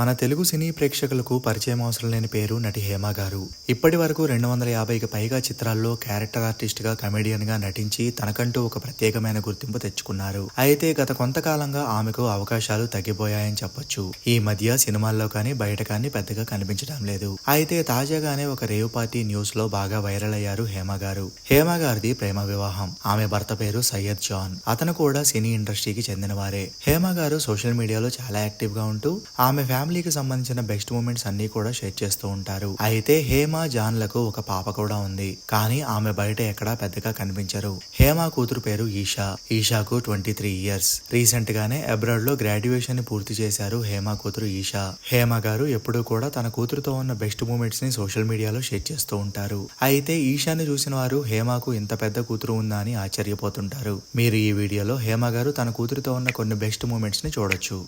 మన తెలుగు సినీ ప్రేక్షకులకు పరిచయం అవసరం లేని పేరు నటి హేమ గారు. ఇప్పటి వరకు రెండు వందల యాభైకి పైగా చిత్రాల్లో క్యారెక్టర్ ఆర్టిస్ట్గా కమెడియన్గా నటించి తనకంటూ ఒక ప్రత్యేకమైన గుర్తింపు తెచ్చుకున్నారు. అయితే గత కొంతకాలంగా ఆమెకు అవకాశాలు తగ్గిపోయాయని చెప్పొచ్చు. ఈ మధ్య సినిమాల్లో కానీ బయట కానీ పెద్దగా కనిపించడం లేదు. అయితే తాజాగానే ఒక రేవ్ పార్టీ న్యూస్లో బాగా వైరల్ అయ్యారు హేమ గారు. హేమ గారిది ప్రేమ వివాహం. ఆమె భర్త పేరు సయ్యద్ జాన్. అతను కూడా సినీ ఇండస్ట్రీకి చెందినవారే. హేమ గారు సోషల్ మీడియాలో చాలా యాక్టివ్గా ఉంటూ ఆమె ఫ్యామిలీ ఫ్యామిలీకి సంబంధించిన బెస్ట్ మూమెంట్స్ అన్ని కూడా షేర్ చేస్తూ ఉంటారు. అయితే హేమ జాన్లకు ఒక పాప కూడా ఉంది. కానీ ఆమె బయట ఎక్కడా పెద్దగా కనిపించరు. హేమ కూతురు పేరు ఈషా. ఈషాకు ట్వంటీ త్రీ ఇయర్స్. రీసెంట్ గానే అబ్రాడ్లో గ్రాడ్యుయేషన్ని పూర్తి చేశారు హేమ కూతురు ఈషా. హేమ గారు ఎప్పుడూ కూడా తన కూతురుతో ఉన్న బెస్ట్ మూమెంట్స్ని సోషల్ మీడియాలో షేర్ చేస్తూ ఉంటారు. అయితే ఈషాని చూసిన వారు హేమకు ఇంత పెద్ద కూతురు ఉందా అని ఆశ్చర్యపోతుంటారు. మీరు ఈ వీడియోలో హేమ గారు తన కూతురుతో ఉన్న కొన్ని బెస్ట్ మూమెంట్స్ని చూడొచ్చు.